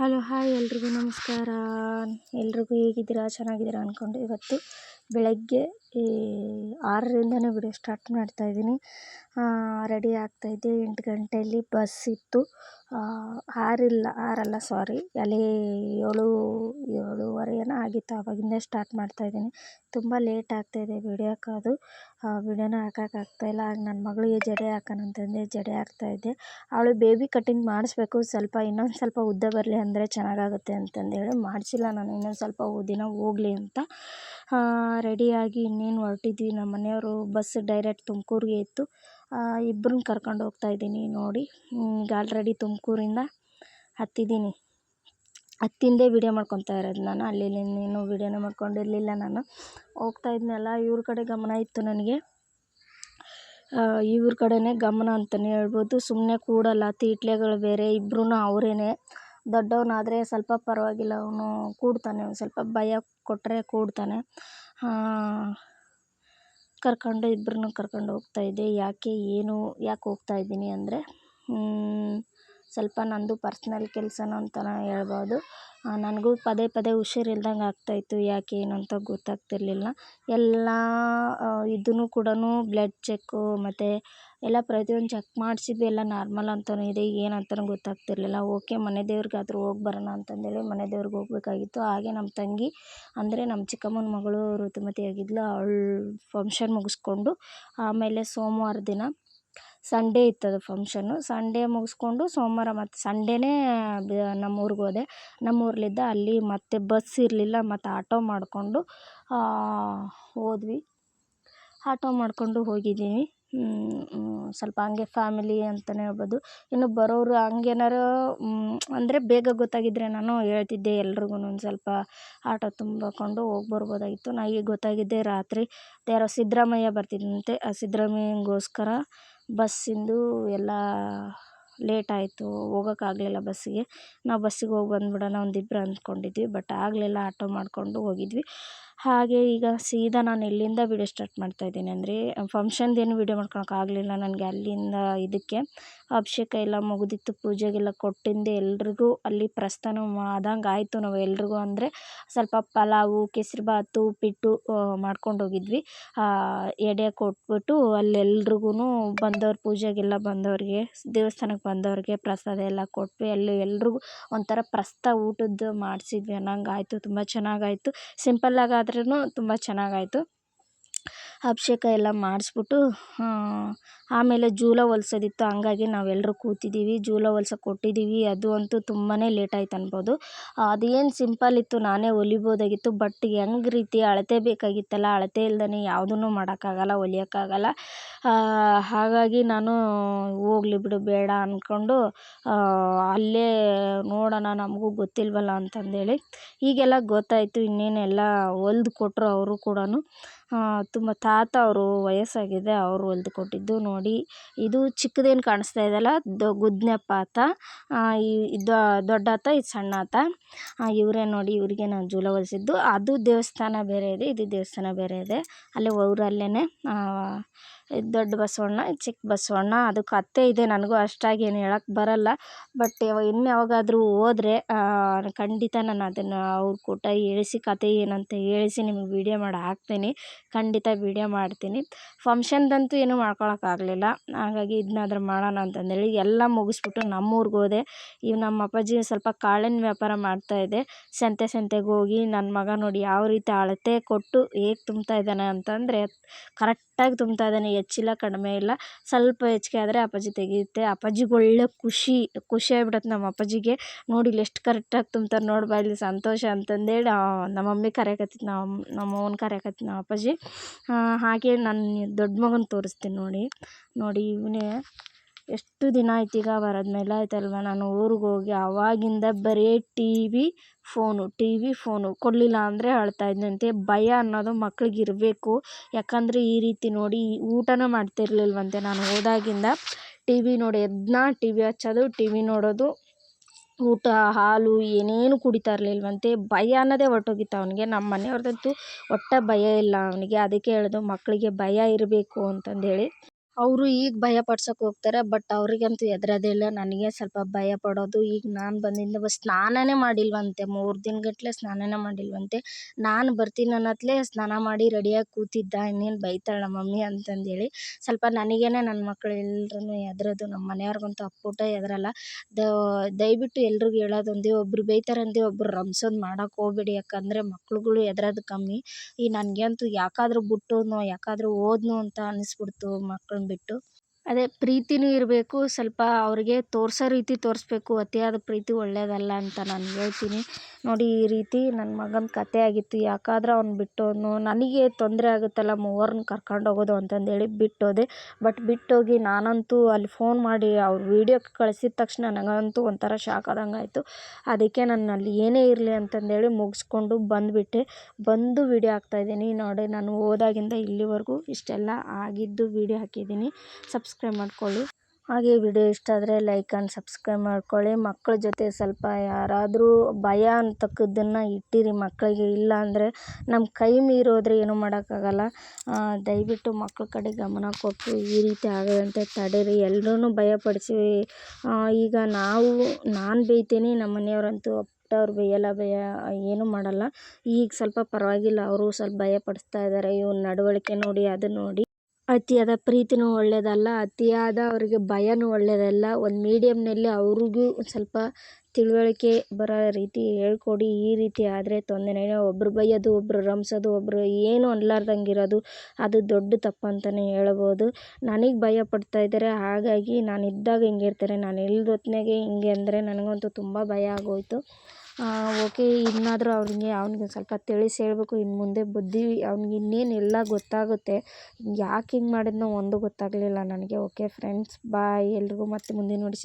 Hello, hi ಎಲ್ರಿಗೂ ನಮಸ್ಕಾರ. ಎಲ್ರಿಗೂ ಹೇಗಿದ್ದೀರಾ? ಚೆನ್ನಾಗಿದ್ದೀರಾ ಅಂದ್ಕೊಂಡು ಇವತ್ತು ಬೆಳಗ್ಗೆ ಈ ಆರರಿಂದನೇ ವಿಡಿಯೋ ಸ್ಟಾರ್ಟ್ ಮಾಡ್ತಾಯಿದ್ದೀನಿ ರೆಡಿ ಆಗ್ತಾಯಿದ್ದೆ ಎಂಟು ಗಂಟೆಯಲ್ಲಿ ಬಸ್ ಇತ್ತು. ಆರಿಲ್ಲ, ಆರಲ್ಲ ಸ್ವಾರಿ ಎಲೆ ಏಳು, ಏಳುವರೆ ಏನೋ ಆಗಿತ್ತು. ಆವಾಗಿಂದ ಸ್ಟಾರ್ಟ್ ಮಾಡ್ತಾಯಿದ್ದೀನಿ ತುಂಬ ಲೇಟ್ ಆಗ್ತಾಯಿದೆ ವಿಡಿಯೋ ಹಾಕೋದು. ವಿಡಿಯೋನ ಹಾಕೋಕ್ಕಾಗ್ತಾಯಿಲ್ಲ ಆಗ ನನ್ನ ಮಗಳಿಗೆ ಜಡೆ ಹಾಕೋಣ ಅಂತಂದೆ, ಜಡೆ ಹಾಕ್ತಾಯಿದ್ದೆ ಅವಳು ಬೇಬಿ ಕಟ್ಟಿಂಗ್ ಮಾಡಿಸ್ಬೇಕು. ಸ್ವಲ್ಪ ಇನ್ನೊಂದು ಸ್ವಲ್ಪ ಉದ್ದ ಬರಲಿ ಅಂದರೆ ಚೆನ್ನಾಗಾಗುತ್ತೆ ಅಂತಂದೇಳಿ ಮಾಡಿಸಿಲ್ಲ ನಾನು. ಇನ್ನೊಂದು ಸ್ವಲ್ಪ ದಿನ ಹೋಗಲಿ ಅಂತ. ರೆಡಿಯಾಗಿ ಇನ್ನೇನು ಹೊರಟಿದ್ವಿ. ನಮ್ಮ ಮನೆಯವರು ಬಸ್ ಡೈರೆಕ್ಟ್ ತುಮಕೂರಿಗೆ ಇತ್ತು. ಇಬ್ಬರನ್ನ ಕರ್ಕೊಂಡು ಹೋಗ್ತಾ ಇದ್ದೀನಿ ನೋಡಿ. ಈಗ ಆಲ್ರೆಡಿ ತುಮಕೂರಿಂದ ಹತ್ತಿದ್ದೀನಿ. ಹತ್ತಿಂದೆ ವೀಡಿಯೋ ಮಾಡ್ಕೊತಾ ಇರೋದು ನಾನು. ಅಲ್ಲಿ ಇನ್ನೇನು ವೀಡಿಯೋನೇ ಮಾಡ್ಕೊಂಡಿರಲಿಲ್ಲ ನಾನು. ಹೋಗ್ತಾ ಇದ್ನಲ್ಲ, ಇವ್ರ ಕಡೆ ಗಮನ ಇತ್ತು ನನಗೆ. ಇವ್ರ ಕಡೆನೇ ಗಮನ ಅಂತಲೇ ಹೇಳ್ಬೋದು. ಸುಮ್ಮನೆ ಕೂಡಲ್ಲ, ತೀಟ್ಲೆಗಳು ಬೇರೆ ಇಬ್ಬರೂ ಅವರೇನೆ. ದೊಡ್ಡವನಾದರೆ ಸ್ವಲ್ಪ ಪರವಾಗಿಲ್ಲ, ಅವನು ಕೂಡ್ತಾನೆ. ಒಂದು ಸ್ವಲ್ಪ ಭಯ ಕೊಟ್ಟರೆ ಕೂಡ್ತಾನೆ. ಕರ್ಕೊಂಡು ಇಬ್ಬರನ್ನೂ ಕರ್ಕೊಂಡು ಹೋಗ್ತಾಯಿದ್ದೆ ಯಾಕೆ ಏನು ಯಾಕೆ ಹೋಗ್ತಾಯಿದ್ದೀನಿ ಅಂದರೆ ಸ್ವಲ್ಪ ನನ್ನದು ಪರ್ಸ್ನಲ್ ಕೆಲಸನೂ ಅಂತಲೇ ಹೇಳ್ಬೋದು. ನನಗೂ ಪದೇ ಪದೇ ಹುಷಾರಿಲ್ದಂಗೆ ಆಗ್ತಾಯಿತ್ತು. ಯಾಕೆ ಏನು ಅಂತ ಗೊತ್ತಾಗ್ತಿರಲಿಲ್ಲ. ಎಲ್ಲ ಇದನ್ನು ಕೂಡ ಬ್ಲಡ್ ಚೆಕ್ಕು ಮತ್ತು ಎಲ್ಲ ಪ್ರತಿಯೊಂದು ಚೆಕ್ ಮಾಡಿಸಿದ್ವಿ ಎಲ್ಲ ನಾರ್ಮಲ್ ಅಂತಲೇ ಇದೆ. ಏನು ಅಂತಲೂ ಗೊತ್ತಾಗ್ತಿರಲಿಲ್ಲ. ಓಕೆ, ಮನೆ ದೇವ್ರಿಗಾದ್ರೂ ಹೋಗಿ ಬರೋಣ ಅಂತಂದೇಳಿ ಮನೆ ದೇವ್ರಿಗೆ ಹೋಗ್ಬೇಕಾಗಿತ್ತು. ಹಾಗೆ ನಮ್ಮ ತಂಗಿ, ಅಂದರೆ ನಮ್ಮ ಚಿಕ್ಕಮ್ಮನ ಮಗಳು ಋತುಮತಿ ಆಗಿದ್ಲು. ಅವಳು ಫಂಕ್ಷನ್ ಮುಗಿಸ್ಕೊಂಡು ಆಮೇಲೆ ಸೋಮವಾರ ದಿನ ಸಂಡೇ ಇತ್ತದು ಫಂಕ್ಷನ್ನು. ಸಂಡೇ ಮುಗಿಸ್ಕೊಂಡು ಸೋಮವಾರ ಮತ್ತು ಸಂಡೇನೇ ನಮ್ಮ ಊರಿಗೆ ಹೋದೆ. ನಮ್ಮ ಊರ್ಲಿದ್ದ ಅಲ್ಲಿ ಮತ್ತೆ ಬಸ್ ಇರಲಿಲ್ಲ, ಮತ್ತು ಆಟೋ ಮಾಡಿಕೊಂಡು ಹೋದ್ವಿ. ಆಟೋ ಮಾಡಿಕೊಂಡು ಹೋಗಿದ್ದೀನಿ. ಸ್ವಲ್ಪ ಹಂಗೆ ಫ್ಯಾಮಿಲಿ ಅಂತಲೇ ಹೇಳ್ಬೋದು. ಇನ್ನು ಬರೋರು ಹಂಗೇನಾರು ಅಂದರೆ ಬೇಗ ಗೊತ್ತಾಗಿದ್ದರೆ ನಾನು ಹೇಳ್ತಿದ್ದೆ ಎಲ್ರಿಗೂ ಒಂದು ಸ್ವಲ್ಪ ಆಟೋ ತುಂಬಿಕೊಂಡು ಹೋಗಿ ಬರ್ಬೋದಾಗಿತ್ತು. ನಾ ಈಗ ಗೊತ್ತಾಗಿದ್ದೆ ರಾತ್ರಿ. ಯಾರೋ ಸಿದ್ದರಾಮಯ್ಯ ಬರ್ತಿದ್ದಂತೆ ಆ ಸಿದ್ದರಾಮಯ್ಯಂಗೋಸ್ಕರ ಬಸ್ಸಿಂದು ಎಲ್ಲ ಲೇಟ್ ಆಯಿತು ಹೋಗೋಕ್ಕಾಗ್ಲಿಲ್ಲ ಬಸ್ಸಿಗೆ. ನಾವು ಬಸ್ಸಿಗೆ ಹೋಗಿ ಬಂದ್ಬಿಡೋಣ, ಒಂದಿಬ್ರು ಅಂದ್ಕೊಂಡಿದ್ವಿ ಬಟ್ ಆಗಲಿಲ್ಲ, ಆಟೋ ಮಾಡಿಕೊಂಡು ಹೋಗಿದ್ವಿ. ಹಾಗೆ ಈಗ ಸೀದಾ ನಾನು ಎಲ್ಲಿಂದ ವೀಡಿಯೋ ಸ್ಟಾರ್ಟ್ ಮಾಡ್ತಾಯಿದ್ದೀನಿ ಅಂದರೆ ಫಂಕ್ಷನ್ದೇನು ವೀಡಿಯೋ ಮಾಡ್ಕೊಳಕ್ಕಾಗಲಿಲ್ಲ ನನಗೆ ಅಲ್ಲಿಂದ ಇದಕ್ಕೆ. ಅಭಿಷೇಕ ಎಲ್ಲ ಮುಗಿದಿತ್ತು, ಪೂಜೆಗೆಲ್ಲ ಕೊಟ್ಟಿಂದೆ ಎಲ್ರಿಗೂ. ಅಲ್ಲಿ ಪ್ರಸ್ಥಾನ ಆದಂಗೆ ಆಯಿತು ನಾವು ಎಲ್ರಿಗೂ ಅಂದರೆ, ಸ್ವಲ್ಪ ಪಲಾವು ಕೇಸರಿಬಾತು ಉಪ್ಪಿಟ್ಟು ಮಾಡ್ಕೊಂಡು ಹೋಗಿದ್ವಿ. ಎಡೆ ಕೊಟ್ಬಿಟ್ಟು ಅಲ್ಲೆಲ್ರಿಗೂ ಬಂದವ್ರು ಪೂಜೆಗೆಲ್ಲ ಬಂದವ್ರಿಗೆ ದೇವಸ್ಥಾನಕ್ಕೆ ಬಂದವ್ರಿಗೆ ಪ್ರಸಾದ ಎಲ್ಲ ಕೊಟ್ವಿ. ಅಲ್ಲಿ ಎಲ್ರಿಗೂ ಒಂಥರ ಪ್ರಸ್ತ ಊಟದ್ದು ಮಾಡಿಸಿದ್ವಿ ಅನ್ನಂಗೆ ಆಯಿತು, ತುಂಬ ಚೆನ್ನಾಗಾಯಿತು ಸಿಂಪಲ್ಲಾಗಿ ಆದ್ರೂ ತುಂಬ ಚೆನ್ನಾಗಾಯ್ತು. ಅಭಿಷೇಕ ಎಲ್ಲ ಮಾಡಿಸ್ಬಿಟ್ಟು ಆಮೇಲೆ ಜೂಲ ಹೊಲ್ಸೋದಿತ್ತು, ಹಂಗಾಗಿ ನಾವೆಲ್ಲರೂ ಕೂತಿದ್ದೀವಿ ಜೂಲ ಹೊಲ್ಸೋಕೆ ಕೊಟ್ಟಿದ್ದೀವಿ ಅದು ಅಂತೂ ತುಂಬಾ ಲೇಟ್ ಆಯ್ತು ಅನ್ಬೋದು. ಅದೇನು ಸಿಂಪಲ್ ಇತ್ತು, ನಾನೇ ಹೊಲಿಬೋದಾಗಿತ್ತು, ಬಟ್ ಹೆಂಗ್ ರೀತಿ ಅಳತೆ ಬೇಕಾಗಿತ್ತಲ್ಲ, ಅಳತೆ ಇಲ್ದೇ ಯಾವುದನ್ನು ಮಾಡೋಕ್ಕಾಗಲ್ಲ, ಹೊಲಿಯೋಕ್ಕಾಗಲ್ಲ. ಹಾಗಾಗಿ ನಾನು ಹೋಗ್ಲಿ ಬಿಡು, ಬೇಡ ಅಂದ್ಕೊಂಡು ಅಲ್ಲೇ ನೋಡೋಣ, ನಮಗೂ ಗೊತ್ತಿಲ್ವಲ್ಲ ಅಂತಂದೇಳಿ. ಈಗೆಲ್ಲ ಗೊತ್ತಾಯಿತು, ಇನ್ನೇನೆಲ್ಲ ಹೊಲ್ದು ಕೊಟ್ಟರು ಅವರು ಕೂಡ ತುಂಬ ತಾತ ಅವರು ವಯಸ್ಸಾಗಿದೆ, ಅವರು ಹೊಲ್ದು ಕೊಟ್ಟಿದ್ದು ನೋಡಿ. ಇದು ಚಿಕ್ಕದೇನು ಕಾಣಿಸ್ತಾ ಇದೆಯಲ್ಲ ದೊ ಗುದ್ನೆಪ್ಪ ಇದು ಈ ದೊಡ್ಡಾತ ಇದು ಸಣ್ಣ ಆತ. ಇವರೇ ನೋಡಿ, ಇವರಿಗೆ ನಾನು ಜೂಲ ಹೊಲ್ಸಿದ್ದು. ಅದು ದೇವಸ್ಥಾನ ಬೇರೆ ಇದೆ, ಇದು ದೇವಸ್ಥಾನ ಬೇರೆ ಇದೆ. ಅಲ್ಲೇ ಊರಲ್ಲೇ ದೊಡ್ಡ ಬಸವಣ್ಣ ಚಿಕ್ಕ ಬಸವಣ್ಣ. ಅದು ಅತ್ತೆ ಇದೆ, ನನಗೂ ಅಷ್ಟಾಗಿ ಏನು ಹೇಳಕ್ಕೆ ಬರಲ್ಲ. ಬಟ್ ಇನ್ನು ಯಾವಾಗಾದರೂ ಹೋದ್ರೆ ಖಂಡಿತ ನಾನು ಅದನ್ನು ಅವ್ರ ಕೂಟ ಹೇಳಿಸಿ ಕಥೆ ಏನಂತ ಹೇಳಿಸಿ ನಿಮಗೆ ವೀಡಿಯೋ ಮಾಡಿ ಹಾಕ್ತೀನಿ. ಖಂಡಿತ ವೀಡಿಯೋ ಮಾಡ್ತೀನಿ. ಫಂಕ್ಷನ್ದಂತೂ ಏನೂ ಮಾಡ್ಕೊಳಕ್ಕಾಗಲಿಲ್ಲ ಹಾಗಾಗಿ ಇದನ್ನಾದ್ರೂ ಮಾಡೋಣ ಅಂತಂದೇಳಿ ಎಲ್ಲ ಮುಗಿಸ್ಬಿಟ್ಟು ನಮ್ಮ ಊರಿಗೆ ಹೋದೆ. ಈಗ ನಮ್ಮ ಅಪ್ಪಾಜಿ ಸ್ವಲ್ಪ ಕಾಳಿನ ವ್ಯಾಪಾರ ಮಾಡ್ತಾಯಿದ್ದೆ ಸಂತೆ ಸಂತೆಗೆ ಹೋಗಿ ನನ್ನ ಮಗ ನೋಡಿ ಯಾವ ರೀತಿ ಅಳತೆ ಕೊಟ್ಟು ಹೇಗೆ ತುಂಬ್ತಾ ಇದ್ದಾನೆ ಅಂತಂದರೆ ಕರೆಕ್ಟಾಗಿ ತುಂಬ್ತಾ ಇದ್ದಾನೆ. ಹೆಚ್ಚಿಲ್ಲ, ಕಡಿಮೆ ಇಲ್ಲ. ಸ್ವಲ್ಪ ಹೆಚ್ಚಿಗೆ ಆದರೆ ಅಪ್ಪಾಜಿ ತೆಗೆಯುತ್ತೆ. ಅಪ್ಪಾಜಿಗೆ ಒಳ್ಳೆ ಖುಷಿ ಖುಷಿ ಆಗ್ಬಿಡುತ್ತೆ ನಮ್ಮ ಅಪ್ಪಾಜಿಗೆ. ನೋಡಿಲ್ಲಿ ಎಷ್ಟು ಕರೆಕ್ಟಾಗಿ ತುಂಬ್ತಾರೆ ನೋಡ್ಬಾ ಇಲ್ಲಿ ಸಂತೋಷ ಅಂತಂದೇಳಿ ನಮ್ಮ ಮಮ್ಮಿ ಕರೆಯಕತ್ತಿತ್ತು ನಮ್ಮ ನಮ್ಮ ಅವ್ವನ ಕರೆಯಕತ್ತಿತ್ತು ನಮ್ಮ ಅಪ್ಪಾಜಿ. ಹಾಗೆ ನನ್ನ ದೊಡ್ಡ ಮಗನ ತೋರಿಸ್ತೀನಿ ನೋಡಿ. ನೋಡಿ ಇವನೇ. ಎಷ್ಟು ದಿನ ಆಯ್ತು ಈಗ ಬರೋದ್ಮೇಲೆ ಆಯ್ತಲ್ವ? ನಾನು ಊರಿಗೆ ಹೋಗಿ ಆವಾಗಿಂದ ಬರೀ T V phone, T V phone ಕೊಡಲಿಲ್ಲ ಅಂದರೆ ಅಳ್ತಾ ಭಯ ಅನ್ನೋದು ಮಕ್ಳಿಗೆ ಇರಬೇಕು. ಯಾಕಂದರೆ ಈ ರೀತಿ ನೋಡಿ ಊಟನೂ ಮಾಡ್ತಿರ್ಲಿಲ್ವಂತೆ. ನಾನು ಹೋದಾಗಿಂದ ಟಿ ವಿ ನೋಡಿ, ಎದ್ನ ಟಿ ವಿ ಹಚ್ಚೋದು, ಟಿ ವಿ ನೋಡೋದು, ಊಟ, ಹಾಲು ಏನೇನು ಕುಡಿತಾ ಇರಲಿಲ್ವಂತೆ. ಭಯ ಅನ್ನೋದೇ ಹೊರ್ಟೋಗಿತ್ತು ಅವನಿಗೆ. ನಮ್ಮ ಮನೆಯವ್ರದ್ದಂತೂ ಒಟ್ಟು ಭಯ ಇಲ್ಲ ಅವನಿಗೆ. ಅದಕ್ಕೆ ಹೇಳ್ದೆ ಮಕ್ಕಳಿಗೆ ಭಯ ಇರಬೇಕು ಅಂತಂದೇಳಿ ಅವರು ಈಗ ಭಯ ಪಡ್ಸೋಕೆ ಹೋಗ್ತಾರೆ ಬಟ್ ಅವರಿಗಂತೂ ಹೆದ್ರೋದೇ ಇಲ್ಲ ನನಗೆ ಸ್ವಲ್ಪ ಭಯ ಪಡೋದು. ಈಗ ನಾನು ಬಂದಿಂದ ಸ್ನಾನನೇ ಮಾಡಿಲ್ವಂತೆ. ಮೂರು ದಿನಗಟ್ಲೆ ಸ್ನಾನನೇ ಮಾಡಿಲ್ವಂತೆ. ನಾನು ಬರ್ತೀನಿ ಅನ್ನತ್ಲೇ ಸ್ನಾನ ಮಾಡಿ ರೆಡಿಯಾಗಿ ಕೂತಿದ್ದ. ಇನ್ನೇನು ಬೈತಾಳೆ ನಮ್ಮ ಮಮ್ಮಿ ಅಂತಂದೇಳಿ. ಸ್ವಲ್ಪ ನನಗೇನೆ ನನ್ನ ಮಕ್ಳು ಎಲ್ರೂ ಹೆದ್ರೋದು ನಮ್ಮ ಮನೆಯವ್ರಿಗಂತೂ ಅಪ್ಪುಟ ಹೆದ್ರಲ್ಲ ದಯವಿಟ್ಟು ಎಲ್ರಿಗೂ ಹೇಳೋದೊಂದೇ, ಒಬ್ರು ಬೈತಾರೆ ಅಂದು ಒಬ್ರು ರಂಸೋದು ಮಾಡೋಕೆ ಹೋಗ್ಬೇಡಿ. ಯಾಕಂದರೆ ಮಕ್ಳುಗಳು ಹೆದ್ರೋದು ಕಮ್ಮಿ. ಈ ನನಗಂತೂ ಯಾಕಾದರೂ ಬಿಟ್ಟೋದ್ನೋ, ಯಾಕಾದ್ರೂ ಹೋದ್ನೋ ಅಂತ ಅನ್ನಿಸ್ಬಿಡ್ತು ಮಕ್ಳನ್ನ ಬಿಟ್ಟು. ಅದೇ ಪ್ರೀತಿನೂ ಇರಬೇಕು, ಸ್ವಲ್ಪ ಅವ್ರಿಗೆ ತೋರಿಸೋ ರೀತಿ ತೋರಿಸ್ಬೇಕು, ಅತಿಯಾದ ಪ್ರೀತಿ ಒಳ್ಳೆಯದಲ್ಲ ಅಂತ ನಾನು ಹೇಳ್ತೀನಿ. ನೋಡಿ ಈ ರೀತಿ ನನ್ನ ಮಗನ ಕಥೆ ಆಗಿತ್ತು. ಯಾಕಾದ್ರೆ ಅವ್ನು ಬಿಟ್ಟೋದ್ನೋ. ನನಗೆ ತೊಂದರೆ ಆಗುತ್ತಲ್ಲ, ಮೂವರ್ನ ಕರ್ಕೊಂಡು ಹೋಗೋದು ಅಂತಂದೇಳಿ ಬಿಟ್ಟೋದೆ. ಬಟ್ ಬಿಟ್ಟೋಗಿ ನಾನಂತೂ ಅಲ್ಲಿ ಫೋನ್ ಮಾಡಿ ಅವ್ರ ವೀಡಿಯೋ ಕಳಿಸಿದ ತಕ್ಷಣ ನನಗಂತೂ ಒಂಥರ ಶಾಕ್ ಆದಂಗೆ ಆಯಿತು ಅದಕ್ಕೆ ನಾನು ಅಲ್ಲಿ ಏನೇ ಇರಲಿ ಅಂತಂದೇಳಿ ಮುಗಿಸ್ಕೊಂಡು ಬಂದುಬಿಟ್ಟೆ. ಬಂದು ವೀಡಿಯೋ ಹಾಕ್ತಾಯಿದ್ದೀನಿ ನೋಡಿ, ನಾನು ಹೋದಾಗಿಂದ ಇಲ್ಲಿವರೆಗೂ ಇಷ್ಟೆಲ್ಲ ಆಗಿದ್ದು ವೀಡಿಯೋ ಹಾಕಿದ್ದೀನಿ. ಸಬ್ಸ್ಕ್ರೈಬ್ ಮಾಡ್ಕೊಳ್ಳಿ. ಹಾಗೆ ವಿಡಿಯೋ ಇಷ್ಟ ಆದರೆ ಲೈಕ್ ಆ್ಯಂಡ್ ಸಬ್ಸ್ಕ್ರೈಬ್ ಮಾಡ್ಕೊಳ್ಳಿ. ಮಕ್ಕಳ ಜೊತೆ ಸ್ವಲ್ಪ ಯಾರಾದರೂ ಭಯ ಅಂತಕ್ಕದ್ದನ್ನು ಇಟ್ಟಿರಿ ಮಕ್ಕಳಿಗೆ ಇಲ್ಲ ಅಂದರೆ ನಮ್ಮ ಕೈ ಮೀರೋದ್ರೆ ಏನೂ ಮಾಡೋಕ್ಕಾಗಲ್ಲ. ದಯವಿಟ್ಟು ಮಕ್ಕಳ ಕಡೆ ಗಮನ ಕೊಟ್ಟು ಈ ರೀತಿ ಆಗದಂತೆ ತಡೀರಿ. ಎಲ್ರೂ ಭಯಪಡಿಸಿ ಈಗ ನಾವು, ನಾನು ಬೈತೀನಿ ನಮ್ಮ ಮನೆಯವರಂತೂ ಅವ್ರು ಬೈಯಲ್ಲ ಭಯ ಏನೂ ಮಾಡಲ್ಲ. ಈಗ ಸ್ವಲ್ಪ ಪರವಾಗಿಲ್ಲ, ಅವರು ಸ್ವಲ್ಪ ಭಯ ಪಡಿಸ್ತಾ ಇದ್ದಾರೆ ಇವ್ನ ನಡವಳಿಕೆ ನೋಡಿ ಅದು ನೋಡಿ. ಅತಿಯಾದ ಪ್ರೀತಿನೂ ಒಳ್ಳೆಯದಲ್ಲ ಅತಿಯಾದ ಅವರಿಗೆ ಭಯನೂ ಒಳ್ಳೆಯದಲ್ಲ ಒಂದು ಮೀಡಿಯಮ್ನಲ್ಲಿ ಅವ್ರಿಗೂ ಸ್ವಲ್ಪ ತಿಳುವಳಿಕೆ ಬರೋ ರೀತಿ ಹೇಳ್ಕೊಡಿ ಈ ರೀತಿ ಆದರೆ ತೊಂದರೆ ಒಬ್ರು ಬೈಯೋದು, ಒಬ್ರು ರಂಸೋದು ಒಬ್ಬರು ಏನೂ ಅನ್ಲಾರ್ದಂಗೆ ಇರೋದು ಅದು ದೊಡ್ಡ ತಪ್ಪು ಅಂತಲೇ ಹೇಳ್ಬೋದು. ನನಗೆ ಭಯ ಪಡ್ತಾ ಇದ್ದಾರೆ, ಹಾಗಾಗಿ ನಾನು ಇದ್ದಾಗ ಹಿಂಗಿರ್ತಾರೆ. ನಾನು ಇಲ್ದ ಹೊತ್ನಾಗೆ ಹಿಂಗೆ ಅಂದರೆ ನನಗಂತೂ ತುಂಬ ಭಯ ಆಗೋಯಿತು. ಓಕೆ, ಇನ್ನಾದರೂ ಅವ್ನಿಗೆ ಅವ್ನಿಗೆ ಸ್ವಲ್ಪ ತಿಳಿಸಿ ಹೇಳಬೇಕು. ಇನ್ನು ಮುಂದೆ ಬುದ್ಧಿ, ಅವ್ನಿಗೆ ಇನ್ನೇನು ಎಲ್ಲ ಗೊತ್ತಾಗುತ್ತೆ. ಯಾಕೆ ಹಿಂಗೆ ಮಾಡಿದ್ನೋ ಒಂದು ಗೊತ್ತಾಗಲಿಲ್ಲ ನನಗೆ. ಓಕೆ ಫ್ರೆಂಡ್ಸ್ ಬಾಯ್ ಎಲ್ರಿಗೂ ಮತ್ತೆ ಮುಂದಿನ ನೋಡಿ